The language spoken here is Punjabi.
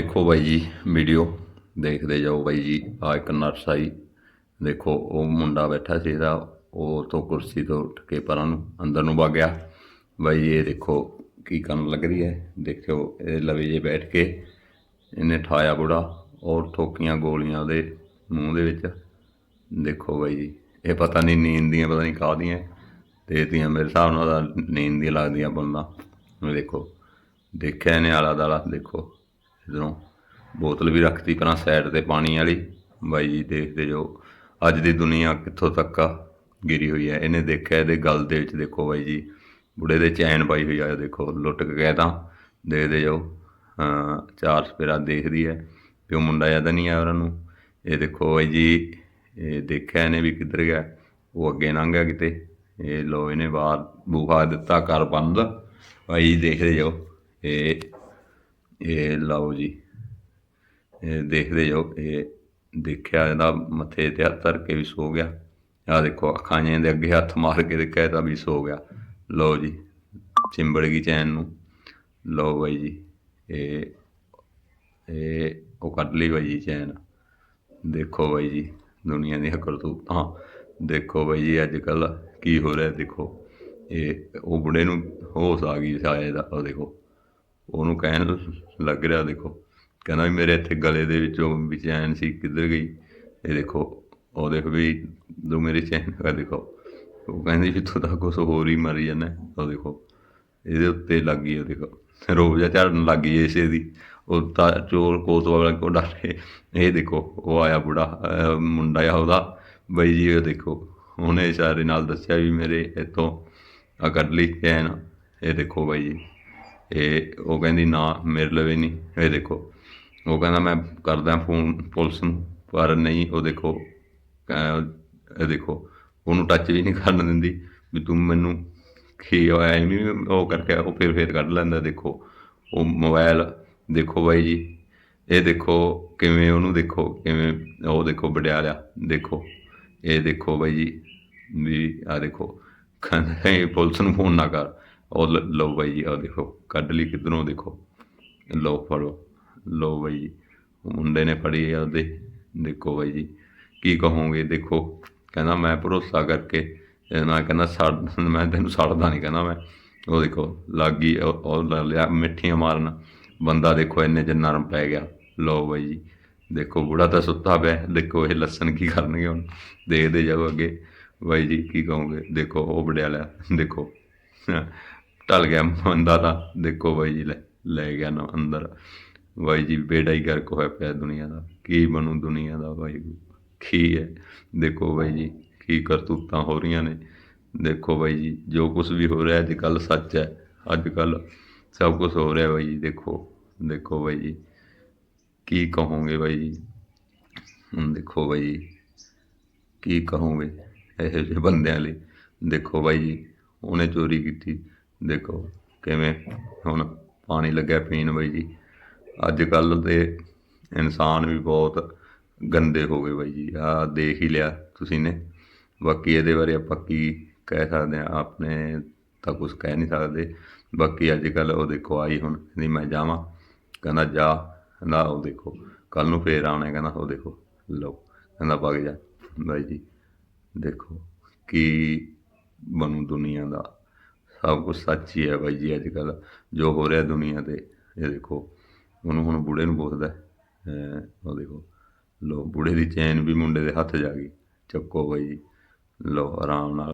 ਦੇਖੋ ਬਾਈ ਜੀ ਵੀਡੀਓ ਦੇਖਦੇ ਜਾਓ ਬਾਈ ਜੀ ਆ ਇੱਕ ਨਰਸ ਆਈ ਦੇਖੋ, ਉਹ ਮੁੰਡਾ ਬੈਠਾ ਸੀ ਇਹਦਾ, ਉਹ ਤੋਂ ਕੁਰਸੀ ਤੋਂ ਉੱਠ ਕੇ ਪਰਾਂ ਨੂੰ ਅੰਦਰ ਨੂੰ ਵਗ ਗਿਆ। ਬਾਈ ਇਹ ਦੇਖੋ ਕੀ ਕਰਨ ਲੱਗ ਰਹੀ ਹੈ। ਦੇਖਿਓ, ਇਹ ਲਵੇ ਜੇ ਬੈਠ ਕੇ ਇਹਨੇ ਠਾਇਆ ਬੁੜਾ ਔਰ ਠੋਕੀਆਂ ਗੋਲੀਆਂ ਉਹਦੇ ਮੂੰਹ ਦੇ ਵਿੱਚ। ਦੇਖੋ ਬਾਈ ਜੀ, ਇਹ ਪਤਾ ਨਹੀਂ ਨੀਂਦ ਦੀਆਂ, ਪਤਾ ਨਹੀਂ ਕਾਹਦੀਆਂ ਤੇ ਇਹਦੀਆਂ ਮੇਰੇ ਹਿਸਾਬ ਨਾਲ ਤਾਂ ਨੀਂਦ ਦੀਆਂ ਲੱਗਦੀਆਂ ਬੰਦਾ ਦੇਖੋ, ਦੇਖਿਆ ਇਹਨੇ ਆਲਾ ਦਾਲਾ ਦੇਖੋ। ਇਧਰੋਂ ਬੋਤਲ ਵੀ ਰੱਖਤੀ ਪਰਾਂ ਸਾਈਡ ਤੇ ਪਾਣੀ ਵਾਲੀ, ਬਾਈ ਜੀ ਦੇਖਦੇ ਜੋ ਅੱਜ ਦੀ ਦੁਨੀਆ ਕਿੱਥੋਂ ਤੱਕ ਆ, ਗਿਰੀ ਹੋਈ ਹੈ। ਇਹਨੇ ਦੇਖਿਆ, ਇਹਦੇ ਗਲ ਦੇ ਵਿੱਚ ਦੇਖੋ ਬਾਈ ਜੀ, ਬੁੜੇ ਦੇ ਚੈਨ ਪਾਈ ਹੋਈ ਆ ਦੇਖੋ, ਲੁੱਟ ਕੇ ਗਏ ਤਾਂ, ਦੇਖਦੇ ਜੋ ਚਾਰ ਸਪੇਰਾ ਦੇਖਦੀ ਹੈ ਤੇ ਉਹ ਮੁੰਡਾ ਜ਼ਿਆਦਾ ਨਹੀਂ ਆ ਉਹਨਾਂ ਨੂੰ। ਇਹ ਦੇਖੋ ਬਾਈ ਜੀ, ਇਹ ਦੇਖਿਆ ਇਹਨੇ ਵੀ ਕਿੱਧਰ ਗਿਆ, ਉਹ ਅੱਗੇ ਲੰਘ ਗਿਆ ਕਿਤੇ। ਇਹ ਲੋ ਇਹਨੇ ਬਾਹਰ ਬੂਹਾ ਦਿੱਤਾ ਘਰ ਬੰਦ। ਬਾਈ ਜੀ ਦੇਖਦੇ ਜਾਓ ਇਹ ਇਹ ਲਓ ਜੀ। ਇਹ ਦੇਖਦੇ ਜਾਓ, ਇਹ ਦੇਖਿਆ ਇਹਦਾ ਮੱਥੇ ਤੇ ਹੱਥ ਧਰ ਕੇ ਵੀ ਸੋ ਗਿਆ। ਆ ਦੇਖੋ, ਅੱਖਾਂ ਜਿਹੇ ਦੇ ਅੱਗੇ ਹੱਥ ਮਾਰ ਕੇ ਦੇਖਿਆ ਤਾਂ ਵੀ ਸੋ ਗਿਆ। ਲਓ ਜੀ, ਚਿੰਬੜ ਗਈ ਚੈਨ ਨੂੰ। ਲਓ ਬਾਈ ਜੀ, ਇਹ ਇਹ ਉਹ ਕੱਢ ਲਈ ਬਾਈ ਜੀ ਚੈਨ। ਦੇਖੋ ਬਾਈ ਜੀ, ਦੁਨੀਆ ਦੀਆਂ ਕਰਤੂਤਾਂ। ਦੇਖੋ ਬਾਈ ਜੀ ਅੱਜ ਕੱਲ ਕੀ ਹੋ ਰਿਹਾ ਦੇਖੋ। ਇਹ, ਉਹ ਬੁੜੇ ਨੂੰ ਹੋਸ਼ ਆ ਗਈ ਸ਼ਾਇਦ ਉਹ ਦੇਖੋ। ਉਹਨੂੰ ਕਹਿਣ ਲੱਗ ਰਿਹਾ, ਦੇਖੋ। ਕਹਿੰਦਾ ਵੀ ਮੇਰੇ ਇੱਥੇ ਗਲੇ ਦੇ ਵਿੱਚੋਂ ਵੀ ਚੈਨ ਸੀ, ਕਿੱਧਰ ਗਈ? ਇਹ ਦੇਖੋ, ਉਹ ਦੇਖ ਵੀ ਦੋ ਮੇਰੀ ਚੈਨ ਹੈ ਦੇਖੋ। ਉਹ ਕਹਿੰਦੀ ਵੀ ਤੂੰ ਤਾਂ ਕੁਛ ਹੋਰ ਹੀ ਮਰੀ ਜਾਂਦਾ, ਉਹ ਦੇਖੋ। ਇਹਦੇ ਉੱਤੇ ਲੱਗ ਗਈ, ਉਹ ਦੇਖੋ। ਰੋਬ ਜਿਹਾ ਝੜਨ ਲੱਗ ਗਈ ਇਸੇ ਦੀ। ਉਹ ਤਾਂ ਚੋਰ ਕੋਤਵਾਲ ਕੋ ਡਾਲੇ ਇਹ ਦੇਖੋ, ਉਹ ਆਇਆ ਬੁੜਾ ਮੁੰਡਾ ਆ ਉਹਦਾ। ਬਈ ਜੀ ਉਹ ਦੇਖੋ, ਉਹਨੇ ਇਸ਼ਾਰੇ ਨਾਲ ਦੱਸਿਆ ਵੀ ਮੇਰੇ ਇੱਥੋਂ ਆ ਕੱਢ ਲਈ ਚੈਨ, ਇਹ ਦੇਖੋ ਬਾਈ ਜੀ। ਇਹ ਉਹ ਕਹਿੰਦੀ, ਨਾ, ਮੇਰੇ ਲਵੇ ਨਹੀਂ। ਇਹ ਦੇਖੋ, ਉਹ ਕਹਿੰਦਾ, ਮੈਂ ਕਰਦਾ ਫੋਨ ਪੁਲਿਸ ਨੂੰ, ਪਰ ਨਹੀਂ, ਉਹ ਦੇਖੋ ਇਹ ਦੇਖੋ, ਉਹਨੂੰ ਟੱਚ ਵੀ ਨਹੀਂ ਕਰਨ ਦਿੰਦੀ, ਵੀ ਤੂੰ ਮੈਨੂੰ ਕੀ ਹੋਇਆ ਐਵੇਂ ਵੀ ਉਹ ਕਰਕੇ ਉਹ ਫਿਰ ਫਿਰ ਕੱਢ ਲੈਂਦਾ, ਦੇਖੋ, ਉਹ ਮੋਬਾਈਲ ਦੇਖੋ ਬਾਈ ਜੀ, ਇਹ ਦੇਖੋ ਕਿਵੇਂ ਉਹਨੂੰ ਦੇਖੋ, ਕਿਵੇਂ ਉਹ ਦੇਖੋ ਵਡਿਆਲਿਆ ਦੇਖੋ, ਇਹ ਦੇਖੋ ਬਾਈ ਜੀ, ਵੀ ਆ ਦੇਖੋ, ਕਹਿੰਦਾ, ਇਹ ਪੁਲਿਸ ਨੂੰ ਫੋਨ ਨਾ ਕਰ। ਉਹ ਲ- ਲਓ ਬਾਈ ਜੀ ਆ ਦੇਖੋ, ਕੱਢ ਲਈ ਕਿੱਧਰੋਂ ਦੇਖੋ। ਲਓ ਫੜੋ, ਲਓ ਬਾਈ ਜੀ ਮੁੰਡੇ ਨੇ ਫੜੀ ਆ ਉਹਦੇ। ਦੇਖੋ ਬਾਈ ਜੀ, ਕੀ ਕਹੋਗੇ, ਦੇਖੋ। ਕਹਿੰਦਾ, ਮੈਂ ਭਰੋਸਾ ਕਰਕੇ, ਇਹ ਮੈਂ ਕਹਿੰਦਾ, ਸੜ, ਮੈਂ ਤੈਨੂੰ ਸੜਦਾ ਨਹੀਂ ਕਹਿੰਦਾ ਮੈਂ। ਉਹ ਦੇਖੋ, ਲੱਗ ਗਈ, ਉਹ ਲਿਆ, ਮਿੱਠੀਆਂ ਮਾਰਨ। ਬੰਦਾ ਦੇਖੋ, ਇੰਨੇ ਚ ਨਰਮ ਪੈ ਗਿਆ। ਲਓ ਬਾਈ ਜੀ, ਦੇਖੋ, ਬੁੜਾ ਤਾਂ ਸੁੱਤਾ ਪਿਆ। ਦੇਖੋ, ਇਹ ਲੱਸਣ ਕੀ ਕਰਨਗੇ ਹੁਣ? ਦੇਖਦੇ ਜਾਓ ਅੱਗੇ। ਬਾਈ ਜੀ, ਕੀ ਕਹੋਗੇ? ਦੇਖੋ, ਉਹ ਵਡਿਆਲਾ, ਦੇਖੋ। ਟਲ ਗਿਆ ਬੰਦਾ ਤਾਂ। ਦੇਖੋ ਬਾਈ ਜੀ, ਲੈ ਲੈ ਗਿਆ ਨਾ ਅੰਦਰ। ਬਾਈ ਜੀ, ਬੇੜਾ ਹੀ ਗਰਕ ਹੋਇਆ ਪਿਆ ਦੁਨੀਆ ਦਾ। ਕੀ ਬਣੂ ਦੁਨੀਆ ਦਾ ਬਾਈ ਕੀ ਹੈ? ਦੇਖੋ ਬਾਈ ਜੀ, ਕੀ ਕਰਤੂਤਾਂ ਹੋ ਰਹੀਆਂ ਨੇ। ਦੇਖੋ ਬਾਈ ਜੀ, ਜੋ ਕੁਝ ਵੀ ਹੋ ਰਿਹਾ ਅੱਜ ਕੱਲ ਸੱਚ ਹੈ। ਅੱਜ ਕੱਲ ਸਭ ਕੁਝ ਹੋ ਰਿਹਾ ਬਾਈ ਜੀ, ਦੇਖੋ। ਦੇਖੋ ਬਾਈ ਜੀ, ਕੀ ਕਹੋਗੇ ਬਾਈ ਜੀ? ਹੁਣ ਦੇਖੋ ਬਾਈ ਜੀ, ਕੀ ਕਹੋਗੇ ਇਹੋ ਜਿਹੇ ਬੰਦਿਆਂ ਲਈ? ਦੇਖੋ ਬਾਈ ਜੀ, ਉਹਨੇ ਚੋਰੀ ਕੀਤੀ। ਦੇਖੋ ਕਿਵੇਂ ਹੁਣ ਪਾਣੀ ਲੱਗਿਆ ਪੀਣ ਬਾਈ ਜੀ। ਅੱਜ ਕੱਲ ਦੇ ਇਨਸਾਨ ਵੀ ਬਹੁਤ ਗੰਦੇ ਹੋ ਗਏ ਬਾਈ ਜੀ। ਆ ਦੇਖ ਹੀ ਲਿਆ ਤੁਸੀਂ ਨੇ। ਬਾਕੀ ਇਹਦੇ ਬਾਰੇ ਆਪਾਂ ਕੀ ਕਹਿ ਸਕਦੇ ਆ ਆਪਣੇ ਤਾਂ ਕੁਝ ਕਹਿ ਨਹੀਂ ਸਕਦੇ। ਬਾਕੀ ਅੱਜ ਕੱਲ ਉਹ ਦੇਖੋ ਆਈ ਹੁਣ ਨਹੀਂ ਮੈਂ ਜਾਵਾਂ। ਕਹਿੰਦਾ ਜਾ। ਨਾ ਉਹ ਦੇਖੋ ਕੱਲ ਨੂੰ ਫੇਰ ਆਉਣਾ ਕਹਿੰਦਾ ਉਹ ਦੇਖੋ, ਲਓ। ਕਹਿੰਦਾ ਵਗ ਜਾ। ਬਾਈ ਜੀ, ਦੇਖੋ ਕੀ ਬਣੂ ਦੁਨੀਆ ਦਾ। ਸਭ ਕੁਝ ਸੱਚ ਹੀ ਹੈ ਬਾਈ ਜੀ ਅੱਜ ਕੱਲ੍ਹ ਜੋ ਹੋ ਰਿਹਾ ਦੁਨੀਆ ਤੇ। ਇਹ ਦੇਖੋ, ਉਹਨੂੰ ਹੁਣ ਬੁੜੇ ਨੂੰ ਪੁੱਛਦਾ ਉਹ ਦੇਖੋ ਲੋ ਬੁੜੇ ਦੀ ਚੈਨ ਵੀ ਮੁੰਡੇ ਦੇ ਹੱਥ ਜਾ ਗਈ। ਚੱਕੋ ਬਾਈ ਜੀ। ਲਓ ਆਰਾਮ ਨਾਲ।